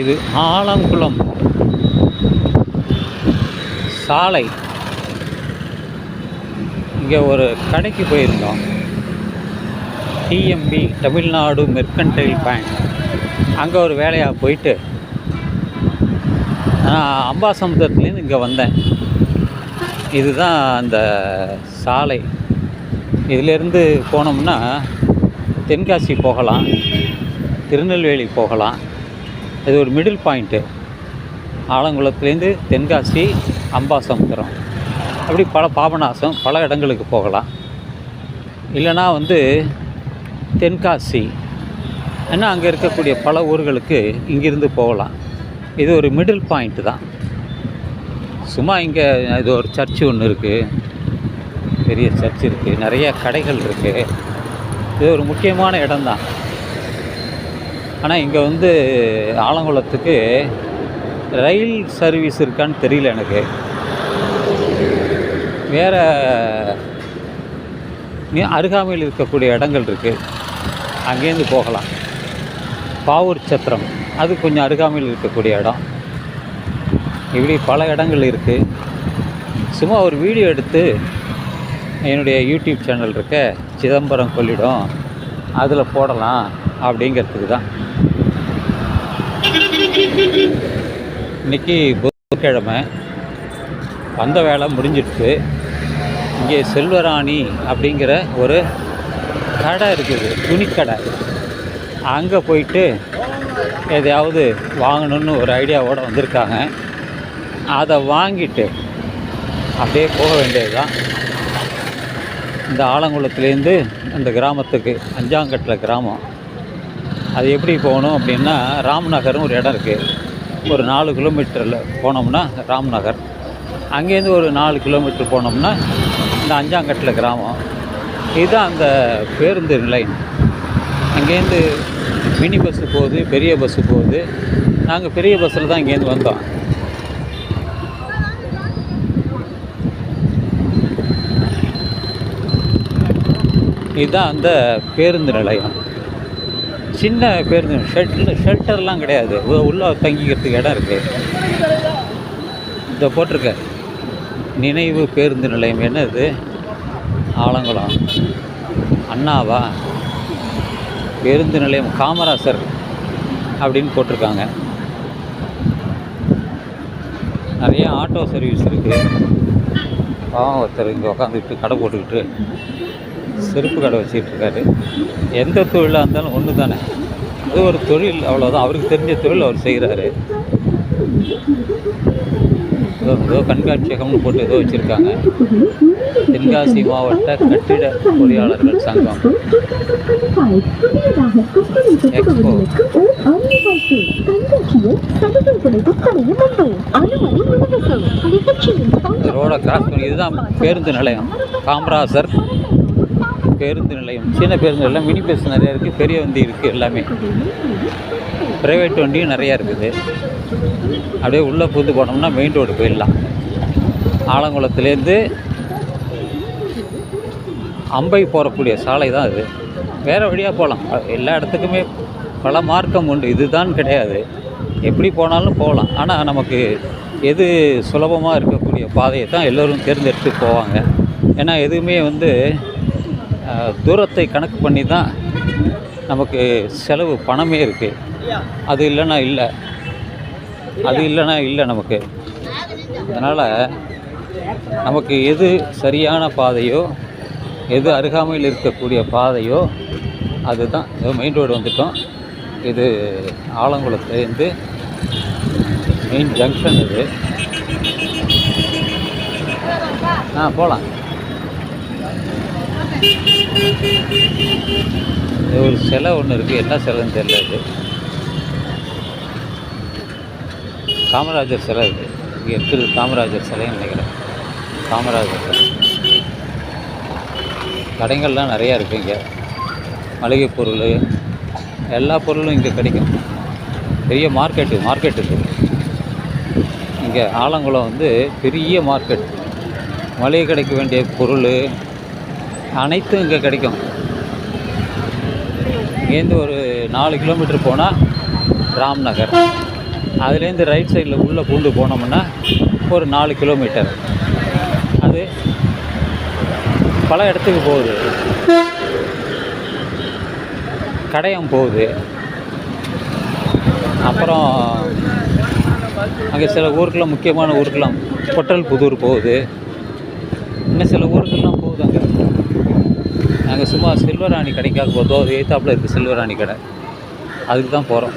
இது ஆலங்குளம். சாலை. இங்கே ஒரு கடைக்கு போயிருந்தோம். டிஎம்பி தமிழ்நாடு மெர்கன்டைல் பேங்க் அங்கே ஒரு வேலையாக போயிட்டு நான் அம்பாசமுத்திரத்துலேருந்து இங்கே வந்தேன். இதுதான் அந்த சாலை. இதிலேருந்து போனோம்னா தென்காசி போகலாம் திருநெல்வேலி போகலாம். இது ஒரு மிடில் பாயிண்ட்டு ஆலங்குளத்துலேருந்து தென்காசி அம்பாசமுத்திரம். அப்படி பல பாபநாசம் பல இடங்களுக்கு போகலாம். இல்லைனா வந்து தென்காசி. ஏன்னா அங்கே இருக்கக்கூடிய பல ஊர்களுக்கு இங்கிருந்து போகலாம். இது ஒரு மிடில் பாயிண்ட்டு தான். சும்மா இங்கே இது ஒரு சர்ச்சு ஒன்று இருக்குது பெரிய சர்ச் இருக்குது நிறைய கடைகள் இருக்குது இது ஒரு முக்கியமான இடம்தான். ஆனால் இங்கே வந்து ஆலங்குளத்துக்கு ரயில் சர்வீஸ் இருக்கான்னு தெரியல எனக்கு. வேறு அருகாமையில் இருக்கக்கூடிய இடங்கள் இருக்குது அங்கேருந்து போகலாம். பாவூர் சத்திரம் அது கொஞ்சம் அருகாமையில் இருக்கக்கூடிய இடம். இப்படி பல இடங்கள் இருக்குது சும்மா ஒரு வீடியோ எடுத்து என்னுடைய யூடியூப் சேனல் இருக்க சிதம்பரம் கொள்ளிடம் அதில் போடலாம் அப்படிங்கிறதுக்கு தான். இன்றைக்கி புதன்கிழமை. வந்த வேலை முடிஞ்சிடுச்சு. இங்கே செல்வராணி அப்படிங்கிற ஒரு கடை இருக்குது. துணிக்கடை. அங்கே போயிட்டு எதையாவது வாங்கணும்னு ஒரு ஐடியாவோடு வந்திருக்காங்க. அதை வாங்கிட்டு அப்படியே போக வேண்டியது தான் இந்த ஆலங்குளத்துலேருந்து அந்த கிராமத்துக்கு அஞ்சாங்கட்டில் கிராமம். அது எப்படி போகணும் அப்படின்னா ராம்நகர்னு ஒரு இடம் இருக்குது ஒரு நாலு கிலோமீட்டரில் போனோம்னா ராம்நகர். அங்கேருந்து ஒரு நாலு கிலோமீட்டர் போனோம்னா இந்த அஞ்சாங்கட்டில் கிராமம். இதுதான் அந்த பேருந்து நிலையம். அங்கேருந்து மினி பஸ்ஸு போகுது பெரிய பஸ்ஸு போகுது. நாங்கள் பெரிய பஸ்ஸில் தான் இங்கேருந்து வந்தோம். இதுதான் அந்த பேருந்து நிலையம். சின்ன பேருந்து ஷெல்டர் ஷெல்டர்லாம் கிடையாது. உள்ளே உள்ள தங்கிக்கிறதுக்கு இடம் இருக்குது இதை போட்டிருக்க. நினைவு பேருந்து நிலையம். என்னது? ஆலங்குளம். அண்ணாவா? பேருந்து நிலையம். காமராசர் அப்படின்னு போட்டிருக்காங்க. நிறைய ஆட்டோ சர்வீஸ் இருக்குது பாவம் ஒருத்தர் இங்கே உட்காந்துக்கிட்டு கடை போட்டுக்கிட்டு செருப்பு கடை வச்சுக்கிட்டு இருக்காரு எந்த தொழிலாக இருந்தாலும் ஒன்று தானே அது ஒரு தொழில் அவ்வளோதான் அவருக்கு தெரிஞ்ச தொழில் அவர் செய்கிறாரு ஏதோ கண்காட்சியகம்னு போட்டு ஏதோ வச்சுருக்காங்க. தென்காசி மாவட்ட கட்டிட பொறியாளர்கள் சங்கம். ரோடை கிராஸ் பண்ணி இதுதான் பேருந்து நிலையம். காமராசர் பேருந்து நிலையம். சின்ன பேருந்து நிலையம் மினி பஸ் நிறையா இருக்குது பெரிய வண்டி இருக்குது எல்லாமே. ப்ரைவேட் வண்டியும் நிறையா இருக்குது. அப்படியே உள்ளே புந்து போனோம்னா மெயின் ரோடு போயிடலாம். ஆலங்குளத்துலேருந்து அம்பை போகக்கூடிய சாலை தான் அது. வேறு வழியாக போகலாம். எல்லா இடத்துக்குமே பல மார்க்கம் உண்டு. இதுதான் கிடையாது. எப்படி போனாலும் போகலாம். ஆனால் நமக்கு எது சுலபமாக இருக்கக்கூடிய பாதையை தான் எல்லோரும் தேர்ந்தெடுத்து போவாங்க. ஏன்னா எதுவுமே வந்து தூரத்தை கணக்கு பண்ணி தான் நமக்கு செலவு பணமே இருக்குது அது இல்லைன்னா இல்லை. அது இல்லைன்னா இல்லை நமக்கு. அதனால் நமக்கு எது சரியான பாதையோ எது அருகாமையில் இருக்கக்கூடிய பாதையோ அதுதான். மெயின் ரோடு வந்துட்டோம். இது ஆலங்குளத்துலேருந்து மெயின் ஜங்ஷன் இது. ஆ போகலாம் இது ஒரு சிலை ஒன்று இருக்குது என்ன சிலைன்னு தெரியல இது. காமராஜர் சிலை இருக்குது இங்கே இருக்குது காமராஜர் சிலைன்னு நினைக்கிறேன். காமராஜர் சிலை. கடைகள்லாம் நிறையா இருக்குது இங்கே. மளிகை பொருள் எல்லா பொருளும் இங்கே கிடைக்கும். பெரிய மார்க்கெட்டு மார்க்கெட் இருக்குது இங்கே ஆலங்குளம் வந்து பெரிய மார்க்கெட் மளிகை கிடைக்க வேண்டிய பொருள் அனைத்தும் இங்கே கிடைக்கும். இங்கேருந்து ஒரு நாலு கிலோமீட்டர் போனால் ராம்நகர். அதுலேருந்து ரைட் சைடில் உள்ளே பூந்து போனோம்னா ஒரு நாலு கிலோமீட்டர். அது பல இடத்துக்கு போகுது. கடையம் போகுது. அப்புறம் அங்கே சில ஊருக்கெல்லாம் முக்கியமான ஊருக்கெல்லாம் பொட்டல் புதூர் போகுது. இன்னும் சில ஊருக்கெல்லாம் போகுது அங்கே. நாங்கள் சும்மா செல்வராணி கடைக்காக போதோ அது இருக்குது செல்வராணி கடை. அதுக்கு தான் போகிறோம்.